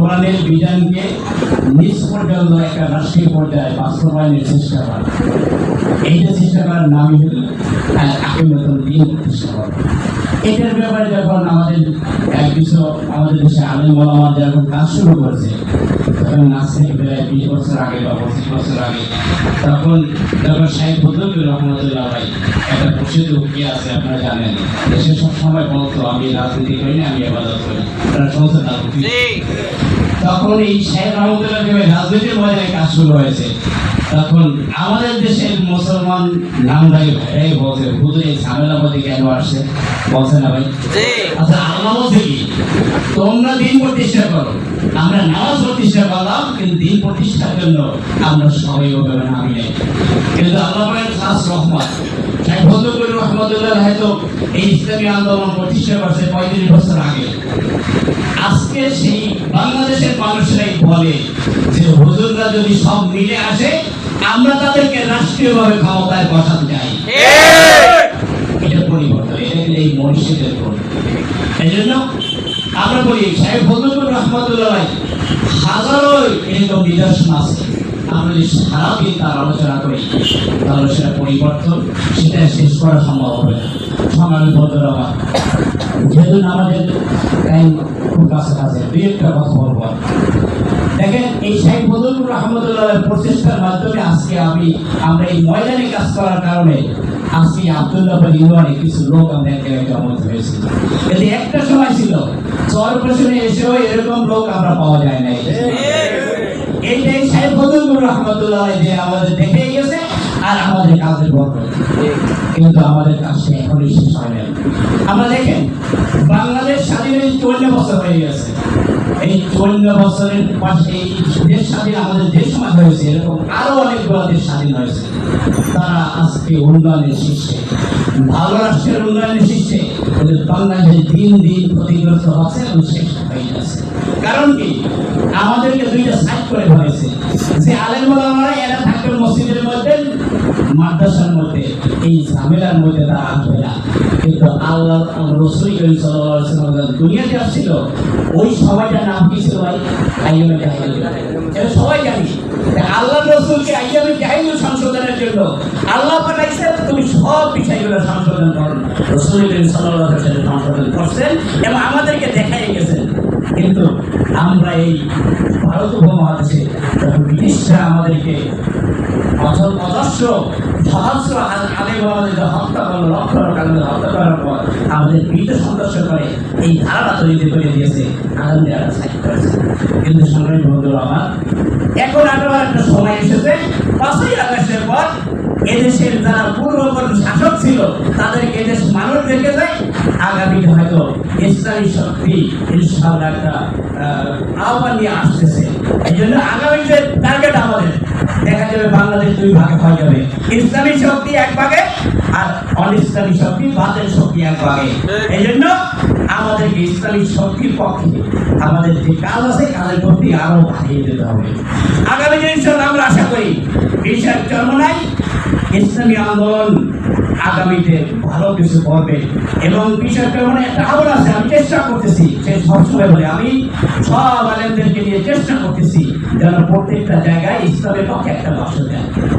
কোরআনের বিধানকে নিজ পর্যন্ত একটা রাষ্ট্রীয় পর্যায়ে বাস্তবায়নের চেষ্টা করা। এইটা চেষ্টা করার নামই হল আগে মতন দিন করা। এটার ব্যাপারে যখন আমাদের এক কিছু আমাদের দেশে আলিম ওলামার যখন কাজ শুরু করেছে, তখন আজ থেকে প্রায় বিশ বছর আগে বা পঁচিশ বছর আগে তখন যখন শাহিদ বদরুল রহমতুল্লাহ ভাই একটা প্রসিদ্ধ উকিল আছে, আপনারা জানেন দেশে সবসময় বলতো, আমি রাজনীতি করি না, আমি আবাদত করি তারা সমস্ত তখন এই শাহেদ রহমতুল্লাহ ভাই রাজনীতির ময়দানে কাজ শুরু হয়েছে তখন আমাদের দেশের মুসলমান নামদারি ভাইরাই বলছে হুজুর এই ঝামেলা মধ্যে কেন আসছে? বলছে না ভাই আচ্ছা আল্লাহ বলছে কি তোমরা দিন প্রতিষ্ঠা করো আমরা নামাজ প্রতিষ্ঠা করলাম কিন্তু দিন প্রতিষ্ঠার জন্য আমরা সবাই ওভাবে নামি নাই। কিন্তু আল্লাহ পাকের খাস রহমত শাইখ ফজলুল রহমতুল্লাহ হয়তো এই ইসলামী আন্দোলন প্রতিষ্ঠা করছে পঁয়ত্রিশ বছর আগে। আজকে সেই বাংলাদেশের মানুষরাই বলে যে হুজুররা যদি সব মিলে আসে আমরা তাদেরকে রাষ্ট্রীয়ভাবে ক্ষমতায় বসাতে চাই। এটা পরিবর্তন এটা কিন্তু এই মনীষীদের পরিবর্তন এই জন্য আমরা বলি সাহেব ফজলুর রহমতুল্লাহ হাজারো এরকম নিদর্শন আছে আমরা যদি সারাদিন তার আলোচনা করি তাহলে সেটা পরিবর্তন সেটা শেষ করা সম্ভব হবে না। সমান আমার যেহেতু আমাদের টাইম খুব কাছাকাছি দুই একটা কথা বলব দেখেন এই বদরুল প্রচেষ্টার মাধ্যমে আজকে আমি আমরা এই ময়দানে কাজ করার কারণে আজকে ইউনিয়নে কিছু লোক আমরা এক জায়গায় জমা হয়েছিল যদি একটা সময় ছিল চর পেছনে এসেও এরকম লোক আমরা পাওয়া যায় নাই। এইটাই শাহিদ বদরুল রহমতুল্লাহ যে আমাদের দেখে আর আমাদের কাজের বরকত কিন্তু আমাদের কাজটা এখনই শেষ হয় নাই। আমরা দেখেন, বাংলাদেশ স্বাধীন চুয়ান্ন বছর হয়ে গেছে। এই চুয়ান্ন বছরের পাশে এই দেশ স্বাধীন আমাদের দেশ সমাজ হয়েছে, এরকম আরও অনেকগুলো দেশ স্বাধীন হয়েছে। তারা আজকে উন্নয়নের শীর্ষে, ভালো রাষ্ট্রের উন্নয়নের শীর্ষে, ওদের বাংলাদেশ দিন দিন ক্ষতিগ্রস্ত হচ্ছে এবং শেষ হয়ে যাচ্ছে কারণ কি? আমাদেরকে দুইটা সাইড করে এই ঝামেলার মধ্যে তারা আসবে না। কিন্তু আল্লাহ রসুল করিম আলাইহি দুনিয়াতে আসছিল, ওই সময়টার নাম কি ছিল ভাই? আইয়ামে জাহিলিয়া এটা সবাই জানি। আল্লাহ রসুলকে আইয়ামে জাহিলিয়া সংশোধনের জন্য আল্লাহ পাঠাইছে তুমি সব বিষয়গুলো সংশোধন করো। রসুল করিম ওয়াসাল্লাম সংশোধন করছেন এবং আমাদেরকে দেখাই গেছেন। কিন্তু আমরা এই ভারত উপমহাদেশে ব্রিটিশরা আমাদেরকে অজস্র সহস্র আ- আলেম হত্যা করল লক্ষ লক্ষ হত্যা করার পর আমাদের বীর সদস্য করে এই ধারাটা তৈরি করে দিয়েছে আনন্দে আর কিন্তু সংগ্রামী বন্ধুরা আমার এখন আবার একটা সময় এসেছে পাঁচই আগস্টের পর এদেশের যারা পূর্ববর্তী শাসক ছিল তাদেরকে এদেশ মানুষ দেখে যায় আগামীতে হয়তো ইসলামী শক্তি ইনশাআল্লাহ একটা আহ, আহ্বান নিয়ে আসতেছে। এই জন্য আগামী যে টার্গেট আমাদের। যাবে বাংলাদেশ দুই ভাগে হয়ে যাবে ইসলামী শক্তি এক ভাগে আর অন ইসলামী শক্তি বাতের শক্তি এক ভাগে। এই জন্য আমাদের ইসলামী শক্তির পক্ষে আমাদের যে কাজ আছে, কাজের প্রতি আরও বাড়িয়ে যেতে হবে। আগামী দিন আমরা আশা করি, বিশাল চর্মনাই ইসলামী আন্দোলন আগামীতে ভালো কিছু করবে। এবং বিশেষ করে একটা আবার আছে, আমি চেষ্টা করতেছি, সে সবসময় বলে, আমি সব আলেমদেরকে নিয়ে চেষ্টা করতেছি যেন প্রত্যেকটা জায়গায় ইসলামের পক্ষে একটা বাক্স দেয়